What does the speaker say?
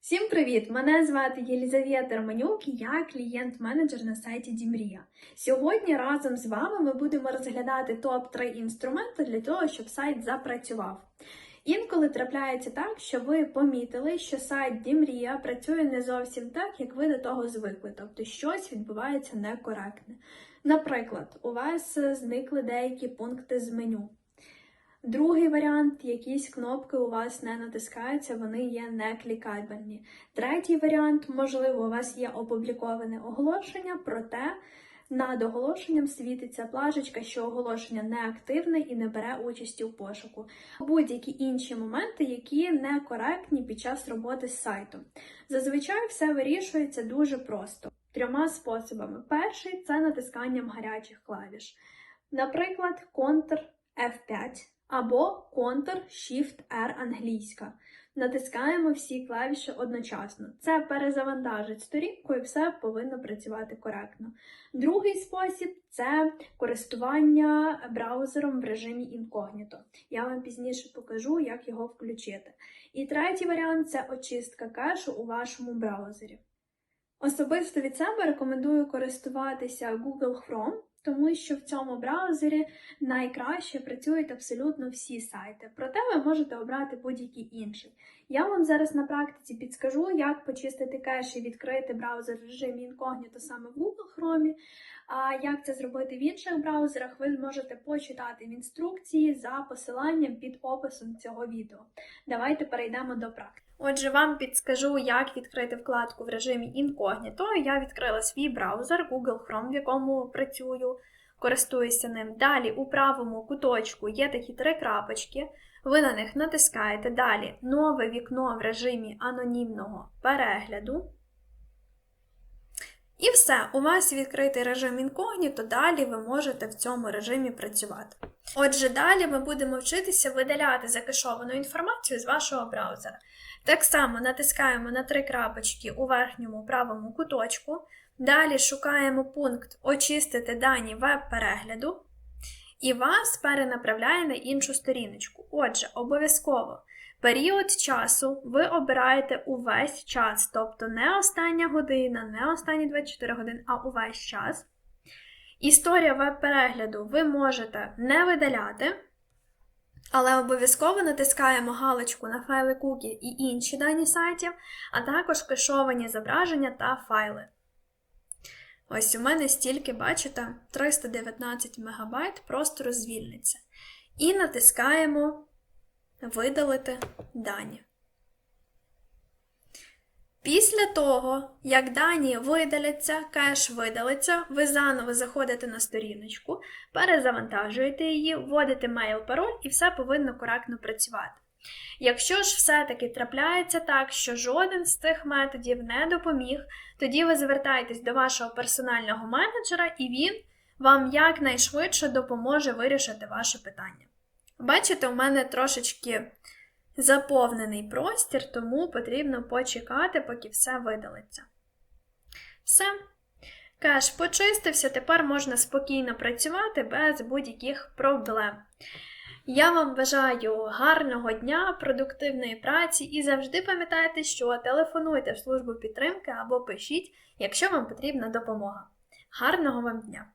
Всім привіт! Мене звати Єлізавета Романюк і я клієнт-менеджер на сайті Дімрія. Сьогодні разом з вами ми будемо розглядати топ-3 інструменти для того, щоб сайт запрацював. Інколи трапляється так, що ви помітили, що сайт Дімрія працює не зовсім так, як ви до того звикли, тобто щось відбувається некоректне. Наприклад, у вас зникли деякі пункти з меню. Другий варіант якісь кнопки у вас не натискаються, вони є не клікабельні. Третій варіант, можливо, у вас є опубліковане оголошення, проте над оголошенням світиться плажечка, що оголошення не активне і не бере участі у пошуку. Будь-які інші моменти, які некоректні під час роботи з сайтом. Зазвичай все вирішується дуже просто. Трьома способами. Перший це натисканням гарячих клавіш. Наприклад, Ctrl F5 або Ctrl-Shift-R англійська. Натискаємо всі клавіші одночасно. Це перезавантажить сторінку і все повинно працювати коректно. Другий спосіб це користування браузером в режимі інкогніто. Я вам пізніше покажу, як його включити. І третій варіант це очистка кешу у вашому браузері. Особисто від себе рекомендую користуватися Google Chrome, тому що в цьому браузері найкраще працюють абсолютно всі сайти. Проте ви можете обрати будь-який інший. Я вам зараз на практиці підскажу, як почистити кеш і відкрити браузер в режимі інкогніто саме в Google Chrome. А як це зробити в інших браузерах, ви зможете почитати в інструкції за посиланням під описом цього відео. Давайте перейдемо до практики. Отже, вам підскажу, як відкрити вкладку в режимі інкогніто. Я відкрила свій браузер Google Chrome, в якому працюю, користуюся ним. Далі у правому куточку є такі три крапочки. Ви на них натискаєте. Далі нове вікно в режимі анонімного перегляду. І все, у вас відкритий режим інкогніто, далі ви можете в цьому режимі працювати. Отже, далі ми будемо вчитися видаляти закешовану інформацію з вашого браузера. Так само натискаємо на три крапочки у верхньому правому куточку. Далі шукаємо пункт Очистити дані веб-перегляду, і вас перенаправляє на іншу сторіночку. Отже, обов'язково період часу ви обираєте увесь час, тобто не остання година, не останні 24 години, а увесь час. Історія веб-перегляду ви можете не видаляти. Але обов'язково натискаємо галочку на файли кукі і інші дані сайтів, а також кешовані зображення та файли. Ось у мене стільки, бачите, 319 МБ просто звільниться. І натискаємо Видалити дані. Після того, як дані видаляться, кеш видалиться, ви заново заходите на сторіночку, перезавантажуєте її, вводите мейл, пароль і все повинно коректно працювати. Якщо ж все-таки трапляється так, що жоден з цих методів не допоміг, тоді ви звертаєтесь до вашого персонального менеджера і він вам якнайшвидше допоможе вирішити ваше питання. Бачите, у мене трошечки заповнений простір, тому потрібно почекати, поки все видалиться. Все. Кеш почистився, тепер можна спокійно працювати без будь-яких проблем. Я вам бажаю гарного дня, продуктивної праці і завжди пам'ятайте, що телефонуйте в службу підтримки або пишіть, якщо вам потрібна допомога. Гарного вам дня!